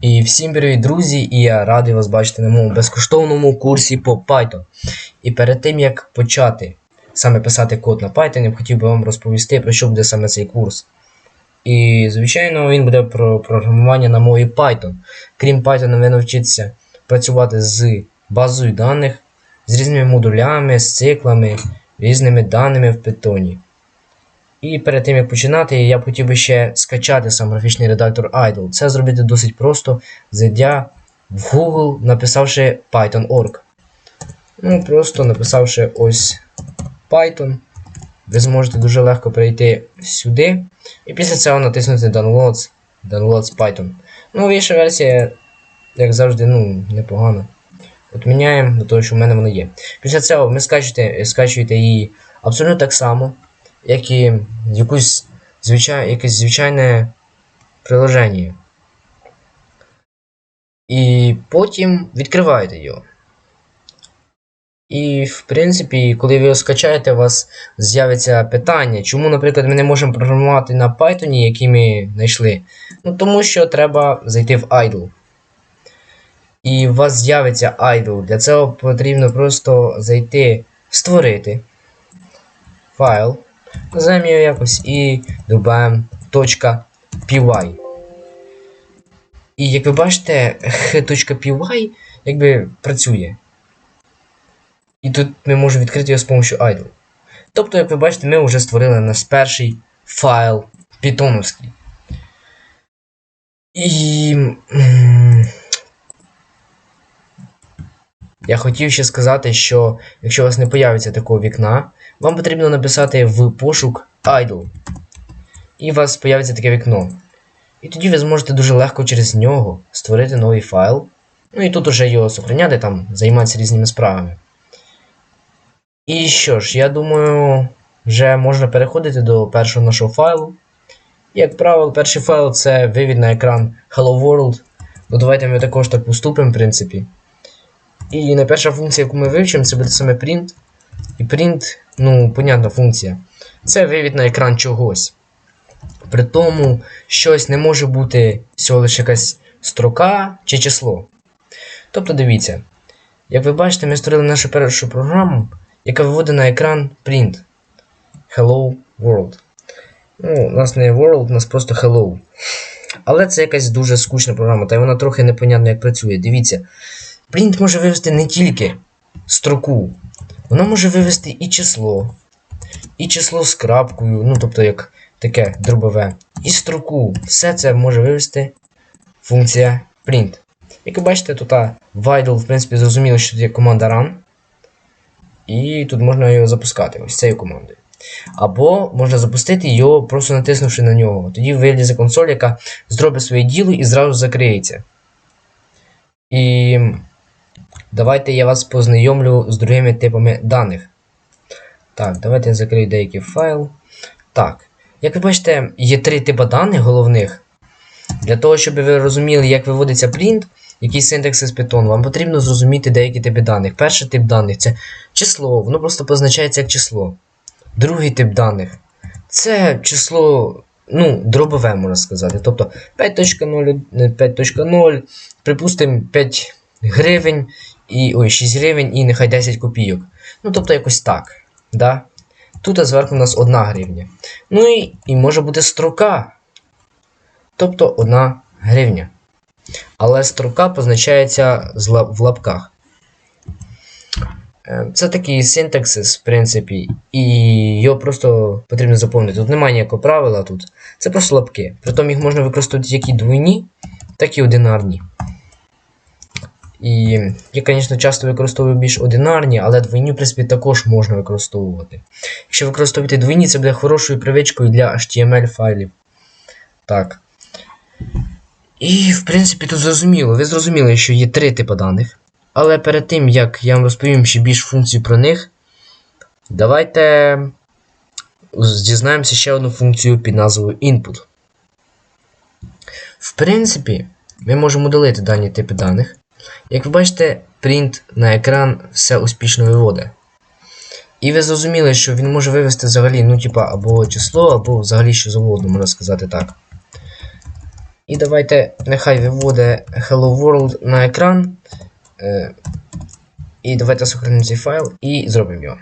І всім привіт, друзі! І я радий вас бачити на моєму безкоштовному курсі по Python. І перед тим як почати саме писати код на Python, я б хотів би вам розповісти, про що буде саме цей курс. І, звичайно, він буде про програмування на мові Python. Крім Python, ви навчитеся працювати з базою даних, з різними модулями, з циклами, різними даними в Python. І перед тим як починати, я б хотів би ще скачати сам графічний редактор Idle. Це зробити досить просто, зайдя в Google, написавши Python.org. Ну, просто написавши ось Python. Ви зможете дуже легко перейти сюди. І після цього натиснути Downloads, Downloads Python. Ну, віша версія, як завжди, ну, непогана. Отміняємо до того, що в мене воно є. Після цього ви скачуєте, скачуєте її абсолютно так само як і якусь звичай, якесь звичайне приложення. І потім відкриваєте його. І, в принципі, коли ви його скачаєте, у вас з'явиться питання, чому, наприклад, ми не можемо програмувати на Python, який ми знайшли. Ну, тому що треба зайти в idle. І у вас з'явиться idle. Для цього потрібно просто зайти, створити файл. Називаємо його якось і додаємо .py. І як ви бачите, h.py якби працює. І тут ми можемо відкрити його з допомогою idle. Тобто, як ви бачите, ми вже створили наш перший файл питоновський. І. Я хотів ще сказати, що якщо у вас не появиться такого вікна, вам потрібно написати в пошук idle. І у вас появиться таке вікно. І тоді ви зможете дуже легко через нього створити новий файл. Ну і тут уже його сохраняти, там, займатися різними справами. І що ж, я думаю, вже можна переходити до першого нашого файлу. Як правило, перший файл це вивід на екран Hello World. Ну давайте ми також так поступимо, в принципі. І найперша функція, яку ми вивчимо, це буде саме print. І print, ну, понятна функція. Це вивід на екран чогось. При тому, щось не може бути всього лише якась строка чи число. Тобто дивіться, як ви бачите, ми створили нашу першу програму, яка виводить на екран print. Hello World. Ну, у нас не World, у нас просто Hello. Але це якась дуже скучна програма, та й вона трохи непонятно як працює. Дивіться. Print може вивести не тільки строку, воно може вивести і число, і число з крапкою, ну тобто як таке дробове, і строку. Все це може вивести функція print. Як ви бачите, тут idle, в принципі, зрозуміло, що тут є команда run. І тут можна його запускати ось цією командою. Або можна запустити його, просто натиснувши на нього. Тоді вилізе консоль, яка зробить своє діло і зразу закриється. І Давайте я вас познайомлю з другими типами даних. Так, давайте я закрию деякий файл. Так, як ви бачите, є три типи даних головних. Для того, щоб ви розуміли, як виводиться print, який синтекс з Python, вам потрібно зрозуміти деякі типи даних. Перший тип даних це число, воно просто позначається як число. Другий тип даних це число, ну, дробове, можна сказати. Тобто 5.0, 5.0, припустимо, 5 гривень і ой, 6 гривень і нехай 10 копійок. Ну, тобто якось так. Да? Тут зверху у нас 1 гривня. Ну і, і може бути строка. Тобто 1 гривня. Але строка позначається в лапках. Е, Це такий синтаксис, в принципі, і його просто потрібно заповнити. Тут немає ніякого правила тут. Це просто лапки. Притом їх можна використовувати як і двойні, так і одинарні. І я, звісно, часто використовую більш одинарні, але двойні, в принципі, також можна використовувати. Якщо використовувати двойні, це буде хорошою привичкою для HTML файлів. Так. І, в принципі, тут зрозуміло. Ви зрозуміли, що є три типи даних. Але перед тим, як я вам розповім ще більш функцію про них, давайте дізнаємося ще одну функцію під назвою Input. В принципі, ми можемо удалити дані типи даних. Як ви бачите, print на екран все успішно виводить. І ви зрозуміли, що він може вивести взагалі, ну, типа, або число, або взагалі що завгодно, можна сказати так. І давайте нехай виводить Hello World на екран. Е, і давайте сохранимо цей файл і зробимо його.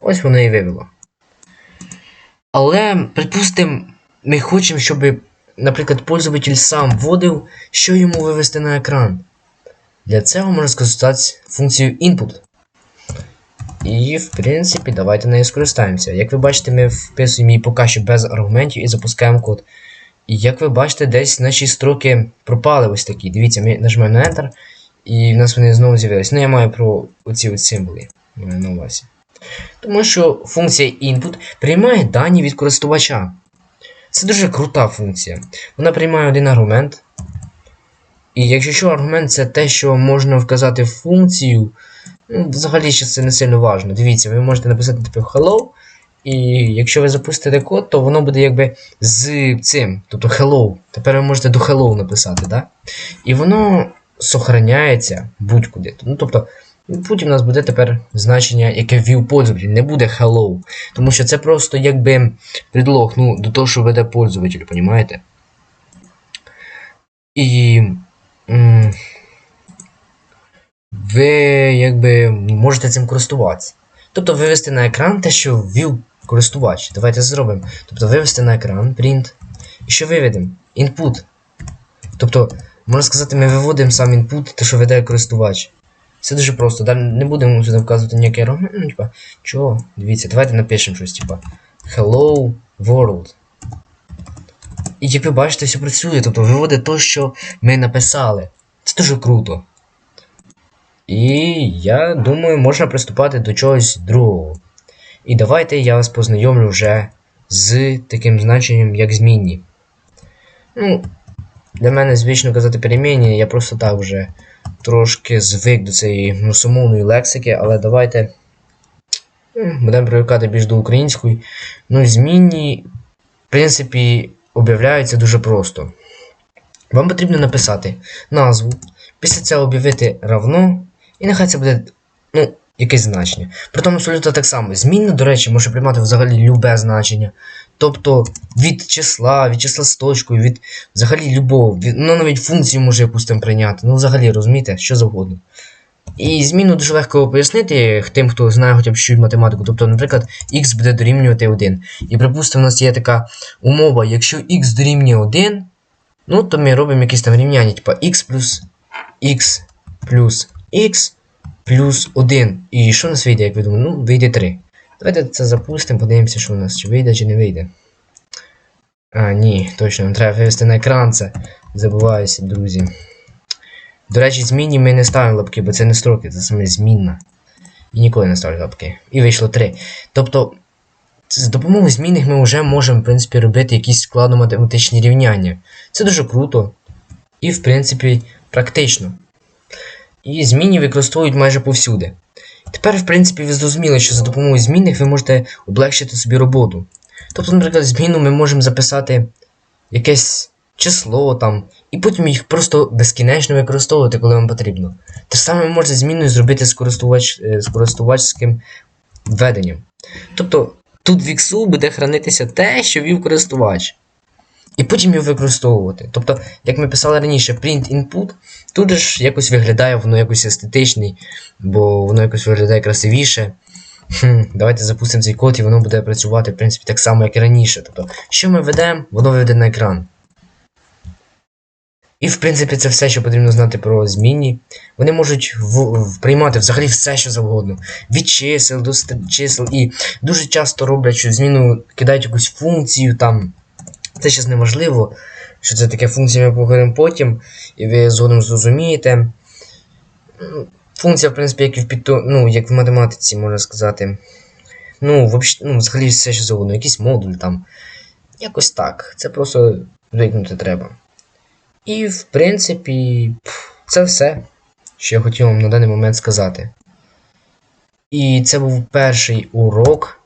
Ось воно і вивело. Але, припустимо, ми хочемо, щоб, наприклад, пользователь сам вводив, що йому вивести на екран. Для цього можна скористатися функцією input. І, в принципі, давайте нею скористаємося. Як ви бачите, ми вписуємо її поки що без аргументів і запускаємо код. І як ви бачите, десь наші строки пропали ось такі. Дивіться, ми нажимаємо на Enter, і в нас вони знову з'явилися. Ну, я маю про оці от символи на увазі. Тому що функція input приймає дані від користувача. Це дуже крута функція. Вона приймає один аргумент. І якщо що, аргумент це те, що можна вказати функцію. Ну, взагалі ще це не сильно важно. Дивіться, ви можете написати типу hello. І якщо ви запустите код, то воно буде якби з цим. Тобто hello. Тепер ви можете до hello написати, да? І воно сохраняється будь-куди. Ну, тобто, потім у нас буде тепер значення, яке ввів пользователь, не буде hello. Тому що це просто якби предлог ну, до того, що веде пользователь, розумієте? І. Ви якби можете цим користуватися. Тобто вивести на екран те, що ввів користувач. Давайте зробимо. Тобто вивести на екран print. І що виведемо? Input. Тобто, можна сказати, ми виводимо сам input, те, що веде користувач. Це дуже просто. Далі не будемо сюди вказувати аргумент. Ну, типа, чого? Дивіться, давайте напишемо щось, типа Hello World. І як ви бачите, все працює. Тобто виводить те, що ми написали. Це дуже круто. І я думаю, можна приступати до чогось другого. І давайте я вас познайомлю вже з таким значенням, як змінні. Ну, для мене звично казати перемінні, я просто так вже трошки звик до цієї мусомовної лексики, але давайте ну, будемо привикати більш до української. Ну, змінні, в принципі, об'являються дуже просто. Вам потрібно написати назву, після цього об'явити равно. І нехай це буде, ну, якесь значення. При абсолютно так само. Змінна, до речі, може приймати взагалі любе значення. Тобто від числа, від числа з точкою, від взагалі любого, від, ну навіть функцію може якусь там прийняти. Ну, взагалі, розумієте, що завгодно. І зміну дуже легко пояснити тим, хто знає хоча б щось математику. Тобто, наприклад, x буде дорівнювати 1. І припустимо, у нас є така умова, якщо x дорівнює 1, ну то ми робимо якісь там рівняння, типу x плюс x плюс x плюс 1. І що у нас вийде, як ви думаєте? Ну, вийде 3. Давайте це запустимо, подивимося, що у нас, чи вийде, чи не вийде. А, ні, точно, нам треба вивести на екран це. Забуваюся, друзі. До речі, змінні ми не ставимо лапки, бо це не строки, це саме змінна. І ніколи не ставлю лапки. І вийшло 3. Тобто, з допомогою змінних ми вже можемо, в принципі, робити якісь складно-математичні рівняння. Це дуже круто. І, в принципі, практично. І змінні використовують майже повсюди. Тепер, в принципі, ви зрозуміли, що за допомогою змінних ви можете облегшити собі роботу. Тобто, наприклад, зміну ми можемо записати якесь число там, і потім їх просто безкінечно використовувати, коли вам потрібно. Те ж саме можете зміною зробити з, користувач, е, з користувацьким введенням. Тобто, тут в іксу буде хранитися те, що вів користувач. І потім його використовувати. Тобто, як ми писали раніше, print input, тут ж якось виглядає воно якось естетичний, бо воно якось виглядає красивіше. Хм, Давайте запустимо цей код і воно буде працювати, в принципі, так само, як і раніше. Тобто, що ми ведемо, воно виведе на екран. І, в принципі, це все, що потрібно знати про змінні. Вони можуть в, в, приймати взагалі все, що завгодно. Від чисел до чисел. І дуже часто роблять, що зміну кидають якусь функцію там. Це зараз неможливо, що це таке функція, ми поговоримо потім, і ви згодом зрозумієте. Ну, Функція, в принципі, як і в підто... ну, як в математиці, можна сказати. Ну, вообще, ну, взагалі все що завгодно, якийсь модуль там. Якось так. Це просто звикнути треба. І, в принципі, це все, що я хотів вам на даний момент сказати. І це був перший урок.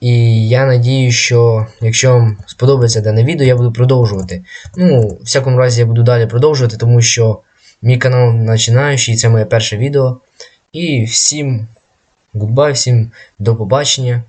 І я надію, що якщо вам сподобається дане відео, я буду продовжувати. Ну, в всякому разі, я буду далі продовжувати, тому що мій канал починаючий, це моє перше відео. І всім goodbye, всім до побачення.